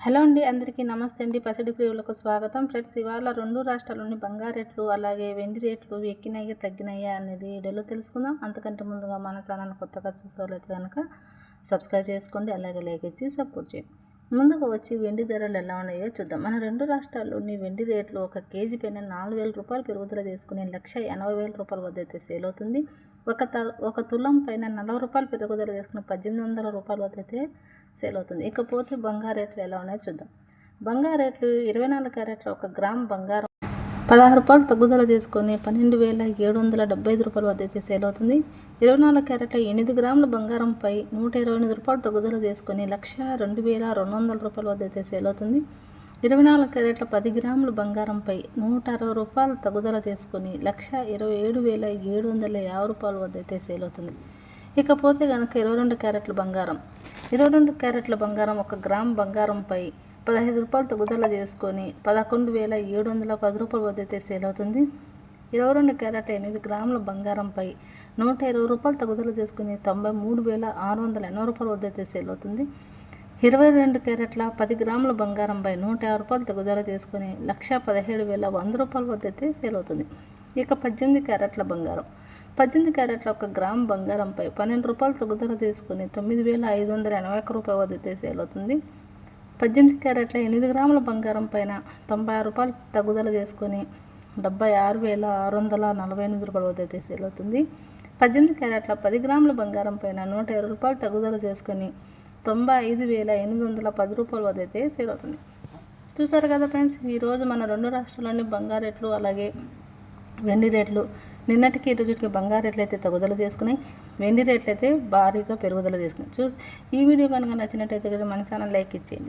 Hello అండి అందరికీ నమస్తే అండి. పసిడి ప్రియులకు స్వాగతం. ఫ్రెండ్స్ ఇవాళ రెండు రాష్ట్రాల్లోని బంగారు రేట్లు అలాగే వెండి రేట్లు ఎక్కినాయా తగ్గినాయా అనేది వీడియోలో తెలుసుకుందాం. అంతకంటే ముందుగా మన ఛానల్ కొత్తగా చూసుకోలేదు కనుక సబ్స్క్రైబ్ చేసుకోండి అలాగే లైక్ ఇచ్చి సపోర్ట్ చేయండి. ముందుకు వచ్చి వెండి ధరలు ఎలా ఉన్నాయో చూద్దాం. మన రెండు రాష్ట్రాల్లోని వెండి రేట్లు ఒక కేజీ పైన నాలుగు వేల రూపాయలు పెరుగుదల చేసుకుని లక్ష ఎనభై వేల రూపాయల వద్ద అయితే సేల్ అవుతుంది. ఒక త ఒక తులం పైన నలభై రూపాయలు పెరుగుదల చేసుకుని పద్దెనిమిది వందల రూపాయల వద్ద అయితే సేల్ అవుతుంది. ఇకపోతే బంగారు రేట్లు ఎలా ఉన్నాయో చూద్దాం. బంగారు రేట్లు ఇరవై నాలుగు క్యారెట్ల ఒక గ్రామ్ బంగారం పదహారు రూపాయలు తగ్గుదల చేసుకొని పన్నెండు వేల ఏడు వందల డెబ్బై ఐదు రూపాయలు వద్ద అయితే సేల్ అవుతుంది. ఇరవై నాలుగు క్యారెట్ల ఎనిమిది గ్రాముల బంగారంపై నూట ఇరవై ఎనిమిది రూపాయలు తగ్గుదల చేసుకొని లక్ష రెండు వేల రెండు వందల రూపాయల వద్ద అయితే సేల్ అవుతుంది. ఇరవై నాలుగు క్యారెట్ల పది గ్రాముల బంగారంపై నూట అరవై రూపాయలు తగ్గుదల చేసుకొని లక్ష ఇరవై ఏడు వేల ఏడు వందల యాభై రూపాయల వద్ద అయితే సేల్ అవుతుంది. ఇకపోతే కనుక ఇరవై రెండు క్యారెట్ల బంగారం. ఇరవై రెండు క్యారెట్ల బంగారం ఒక గ్రామ్ బంగారంపై పదహైదు రూపాయలు తగ్గుదల చేసుకొని పదకొండు వేల ఏడు వందల పది రూపాయల వద్ద అయితే సేల్ అవుతుంది. ఇరవై రెండు క్యారెట్ల ఎనిమిది గ్రాముల బంగారంపై నూట ఇరవై రూపాయలు తగ్గుదల చేసుకుని తొంభై మూడు వేల ఆరు వందల ఎనభై రూపాయల వద్ద అయితే సేల్ అవుతుంది. ఇరవై రెండు క్యారెట్ల పది గ్రాముల బంగారంపై నూట యాభై రూపాయలు తగ్గుదల చేసుకుని లక్ష పదిహేడు వేల వంద రూపాయల వద్ద అయితే సేల్ అవుతుంది. ఇక పద్దెనిమిది క్యారెట్ల బంగారం. పద్దెనిమిది క్యారెట్ల ఒక గ్రామ్ బంగారంపై పన్నెండు రూపాయలు తగ్గుదల తీసుకుని తొమ్మిది వేల ఐదు వందల ఎనభై ఒక్క రూపాయల వద్ద అయితే సేల్ అవుతుంది. పద్దెనిమిది క్యారెట్ల ఎనిమిది గ్రాముల బంగారం పైన తొంభై ఆరు రూపాయలు తగ్గుదల చేసుకొని డెబ్బై ఆరు వేల ఆరు వందల నలభై ఎనిమిది రూపాయల వద్ద అయితే సేల్ అవుతుంది. పద్దెనిమిది క్యారెట్ల పది గ్రాముల బంగారం పైన నూట ఇరవై రూపాయలు తగ్గుదల చేసుకొని తొంభై ఐదు వేల ఎనిమిది వందల పది రూపాయల వద్ద అయితే సేల్ అవుతుంది. చూసారు కదా ఫ్రెండ్స్ ఈరోజు మన రెండు రాష్ట్రాల్లోని బంగారు రేట్లు అలాగే వెండి రేట్లు నిన్నటికి ఈ రోజుకి బంగారు రేట్లు అయితే తగ్గుదల చేసుకున్నాయి. వెండి రేట్లు అయితే భారీగా పెరుగుదల చేసుకున్నాయి. చూ ఈ వీడియో కనుక నచ్చినట్టయితే మన ఛానల్ లైక్ ఇచ్చేయండి